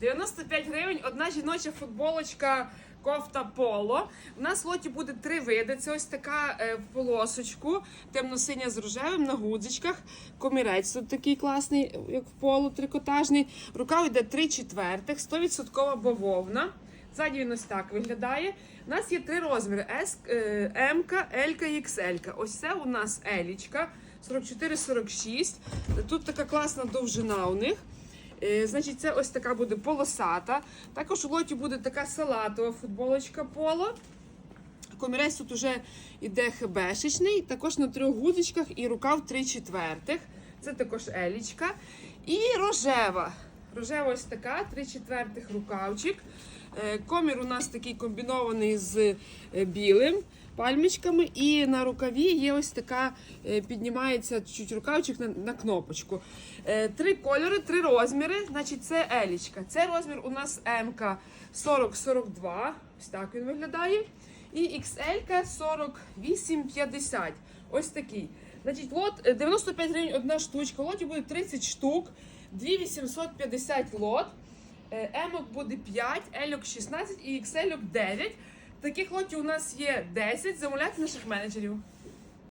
95 гривень одна жіноча футболочка кофта поло. У нас в лоті буде три види. Це ось така е, в полосочку, темно-синя з рожевим на гудзичках. Комірець тут такий класний, як в поло, трикотажний. Рукав йде 3 четвертих, 100% бавовна. Ззаді він ось так виглядає. У нас є три розміри: S, е, М, L і XL. Ось це у нас Елічка 44-46. Тут така класна довжина у них. Е, Значить, це ось така буде полосата. Також у лоті буде така салатова футболочка поло. Комірець тут уже йде хебешечний, також на трьох гудзичках і рукав 3 четвертих. Це також елічка. І рожева. Рожева ось така, 3 четвертих рукавчик. Е, Комір у нас такий комбінований з е, білим пальмичками. І на рукаві є ось така, е, піднімається чуть рукавчик на, на кнопочку. Е, Три кольори, три розміри. Значить, це елічка. Це розмір у нас МК 40-42. Ось так він виглядає. І XL 48-50. Ось такий. Значить, лот е, 95 гривень одна штучка. Лоті буде 30 штук, 2850 лот. Е, Емок буде 5, Ельок 16 і XL 9. Таких лотів у нас є 10. Замовляйте наших менеджерів.